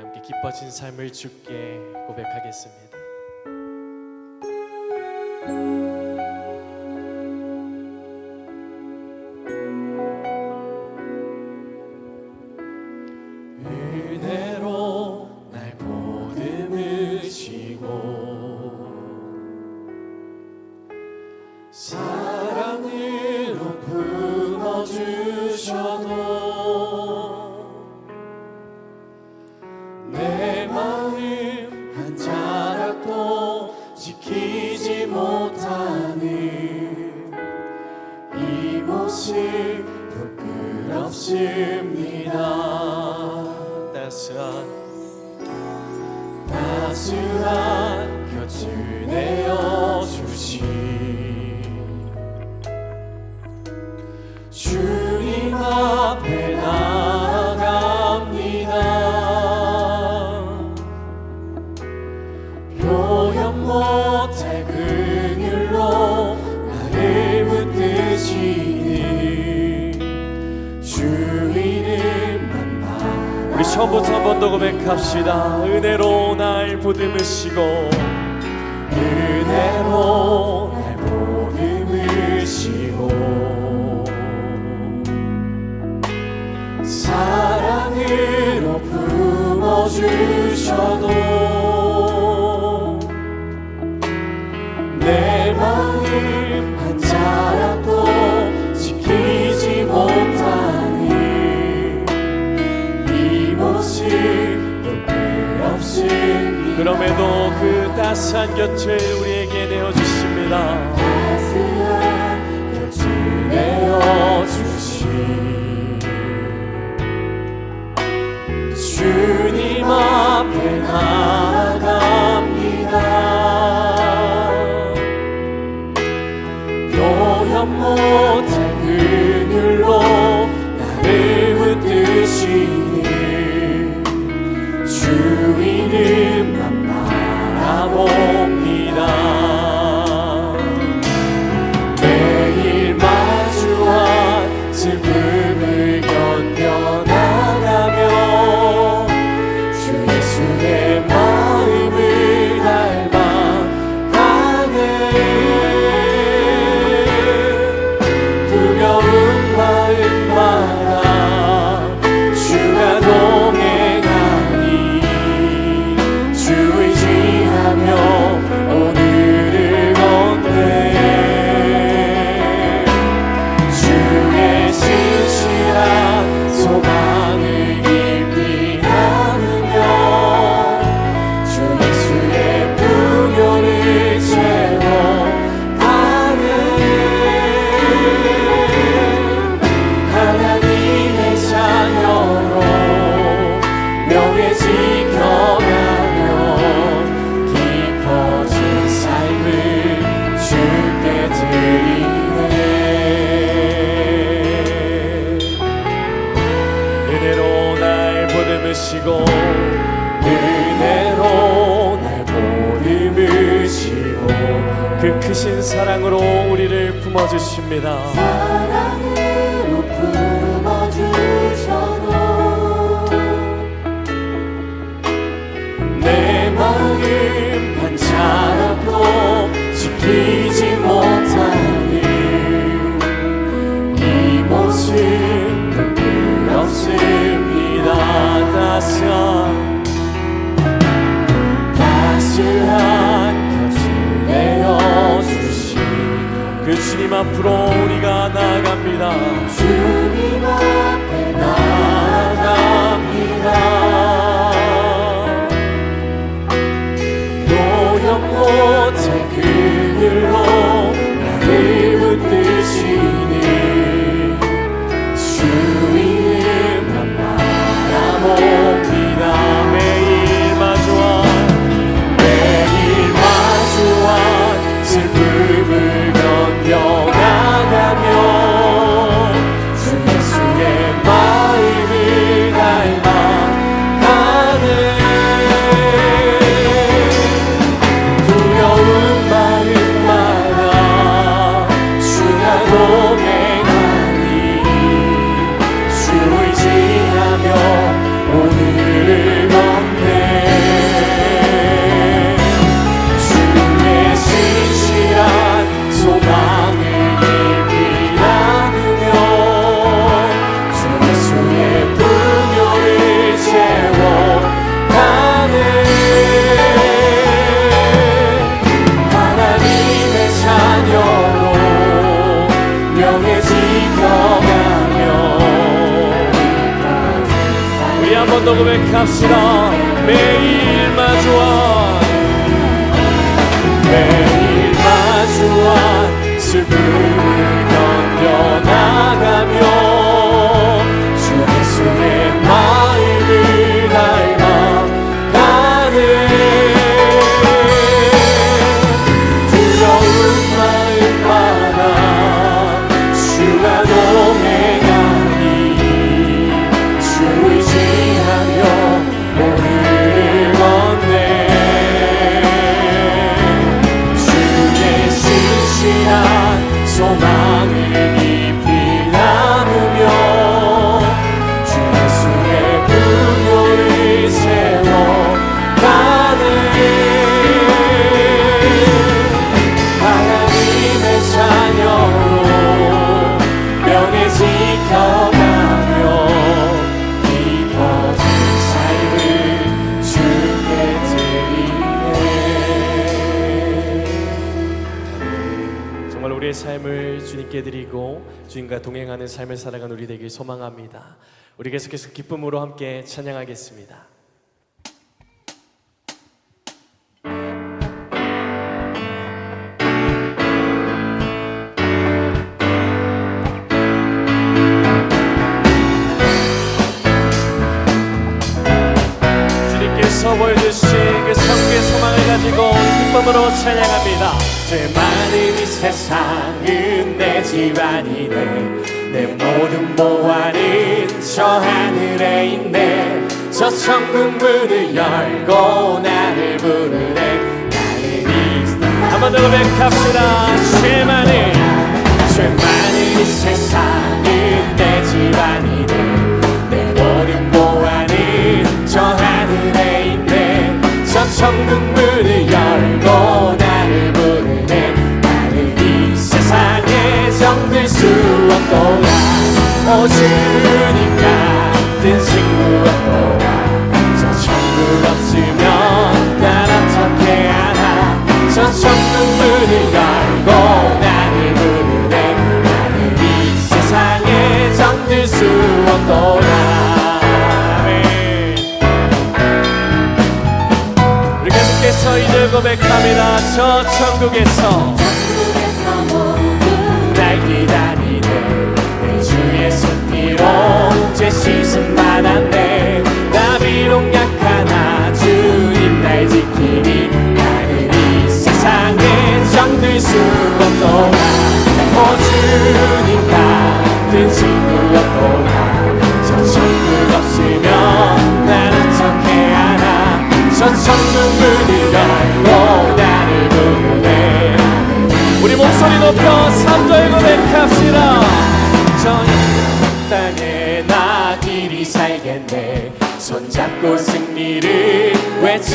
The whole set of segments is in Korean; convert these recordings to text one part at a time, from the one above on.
함께 기뻐진 삶을 주께 고백하겠습니다. 없이 부끄럽습니다. 따스한 따스한 곁을 내어 주시 처음부터 한 번 더 고백합시다. 은혜로 날 부듬으시고 따스한 곁을 우리에게 내어주십니다. 품어주십니다. 주님 앞으로 우리가 나아갑니다. 지켜가며 우리 한 번 더 고백합시다. 매일 마주와 매일 마주와 슬픔을 넘겨나가며 소망을 주님과 동행하는 삶을 살아가는 우리 되길 소망합니다 우리 계속해서 기쁨으로 함께 찬양하겠습니다 그 찬양합니다. 제 많은 이 세상은 내 집안이네 내 모든 보안은 저 하늘에 있네. 저 천국 문을 열고 나를 부르네. 나는 이 한번 더 고백합시다. 죄 많은 죄 많은 이 세상은 내 집안이네 주님 같은 친구 없도다 저 천국 없으면 난 어떻게 하나 저 천국 문을 열고 나를 부르네. 나는 이 세상에 정들 수 없도다 아멘. 우리 계속해서 이들 고백합니다. 저 천국에서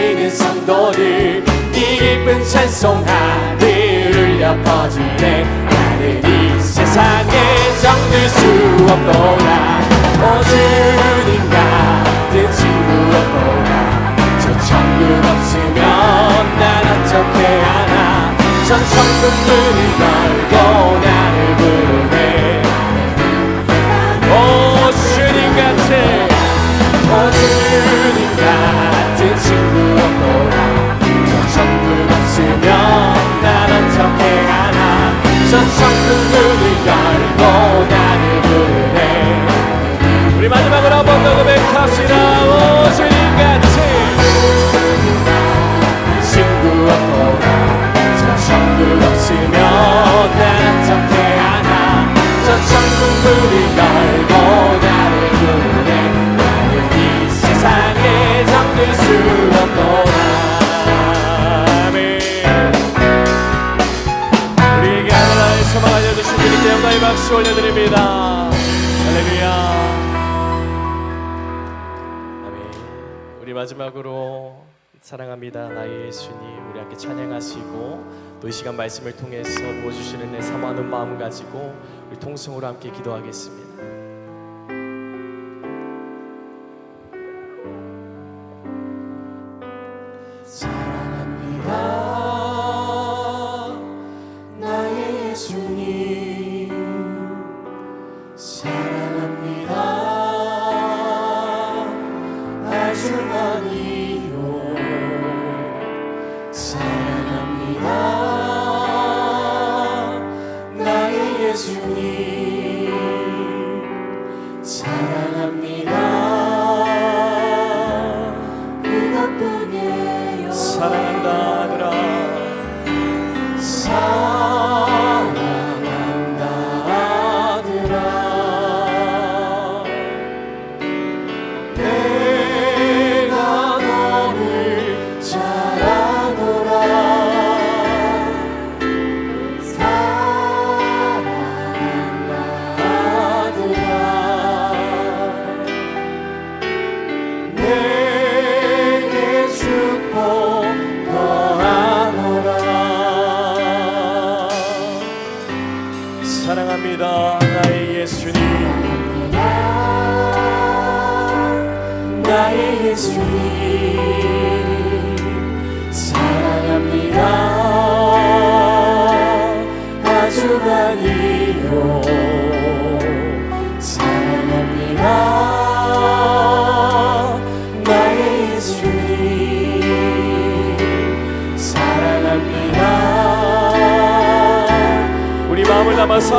외치는 성도들 이 기쁜 찬송 하늘 울려 퍼지네 나는 이 세상에 정들 수 없도다 오 주님 같은 친구 없도다 저 천국 없으면 난 어떻게 하나? 저 천국 문을 열고 나를 부르 하나 저 천국 문을 열고 나를 부르네 우리 마지막으로 한번 더 고백합시다 박수 올려드립니다. 할렐루야. 아멘. 우리 마지막으로 사랑합니다. 나의 예수님 우리 함께 찬양하시고 또 이 시간 말씀을 통해서 부어주시는 내 사모하는 마음 가지고 우리 통성으로 함께 기도하겠습니다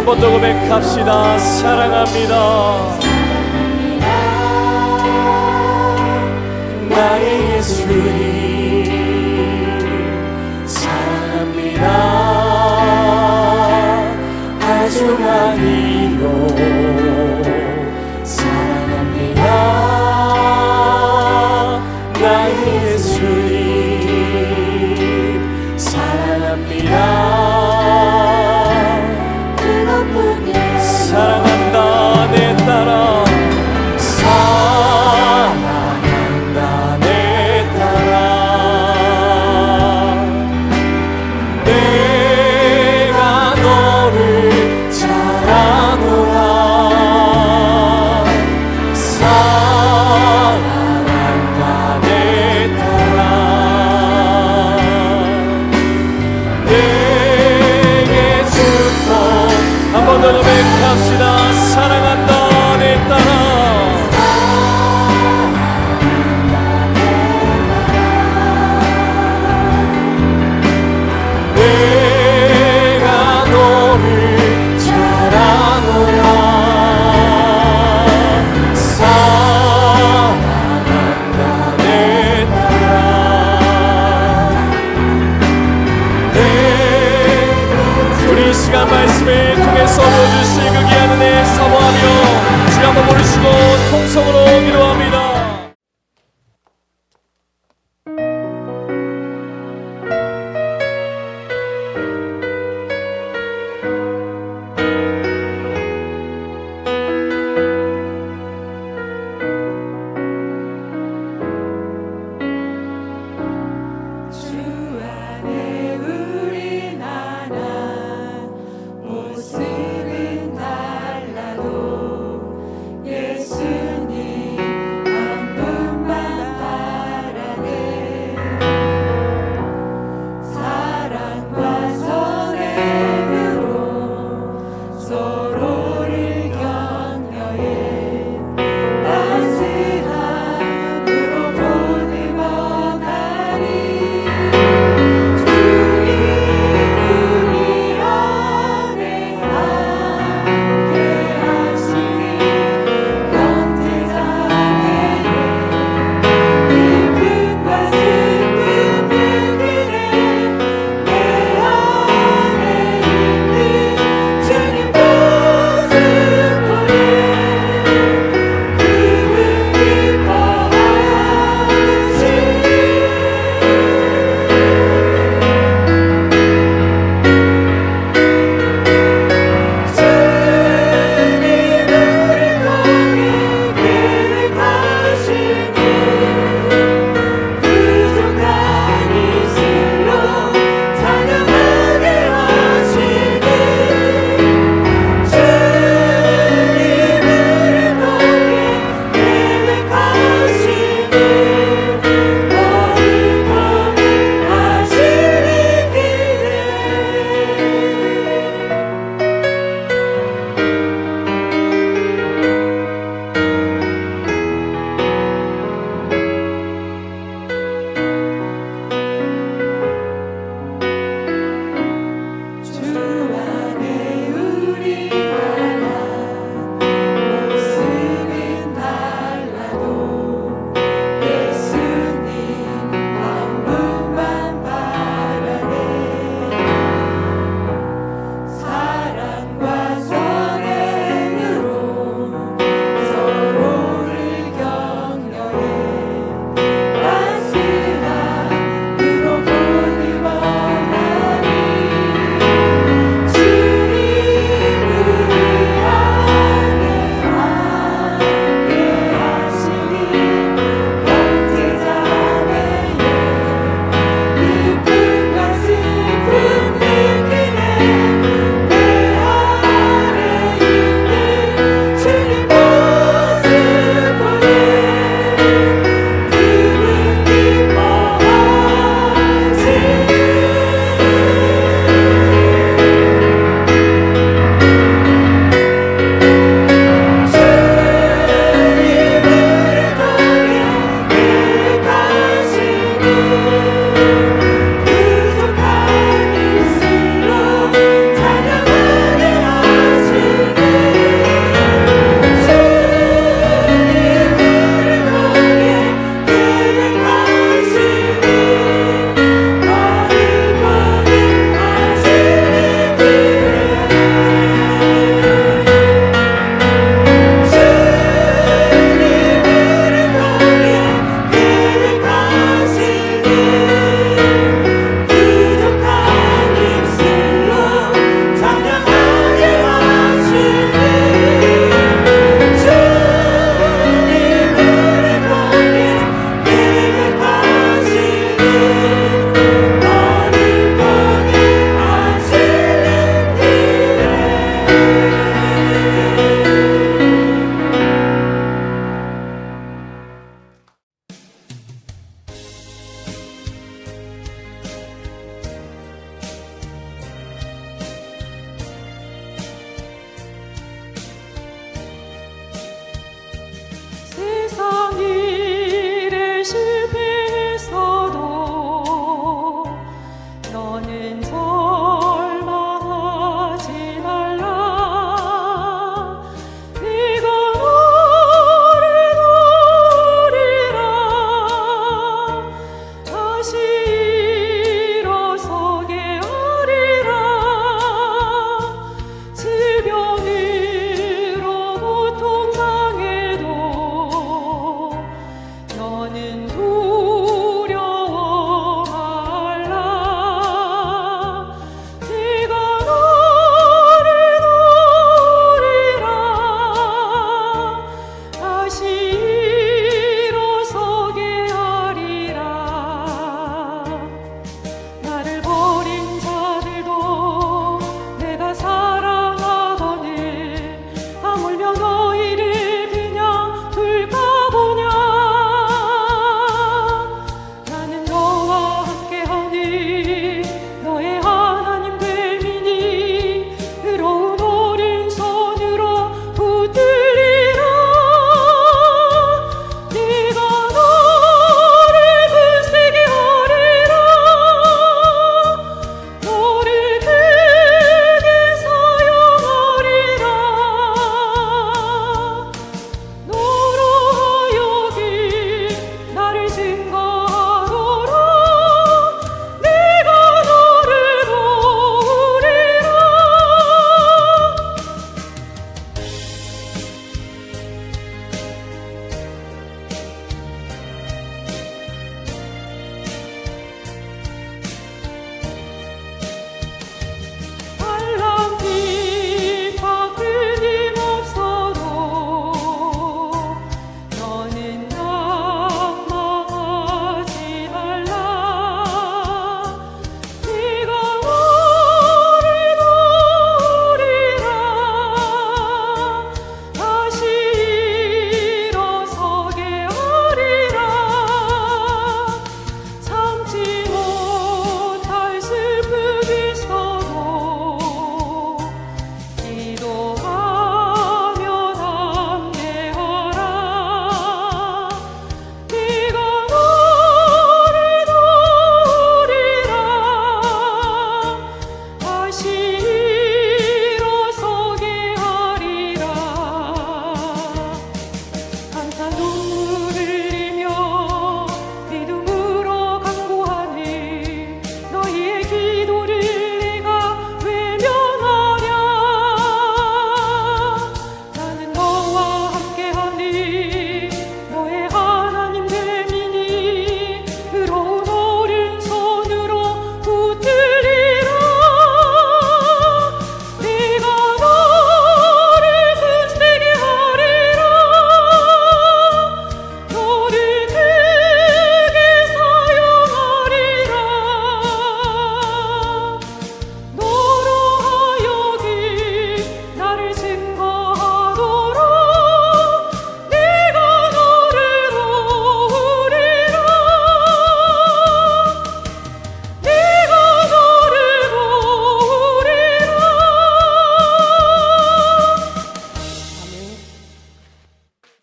한번 더 고백합시다. 사랑합니다. 나의 예수님 사랑합니다. 아주 많이 little bit closer.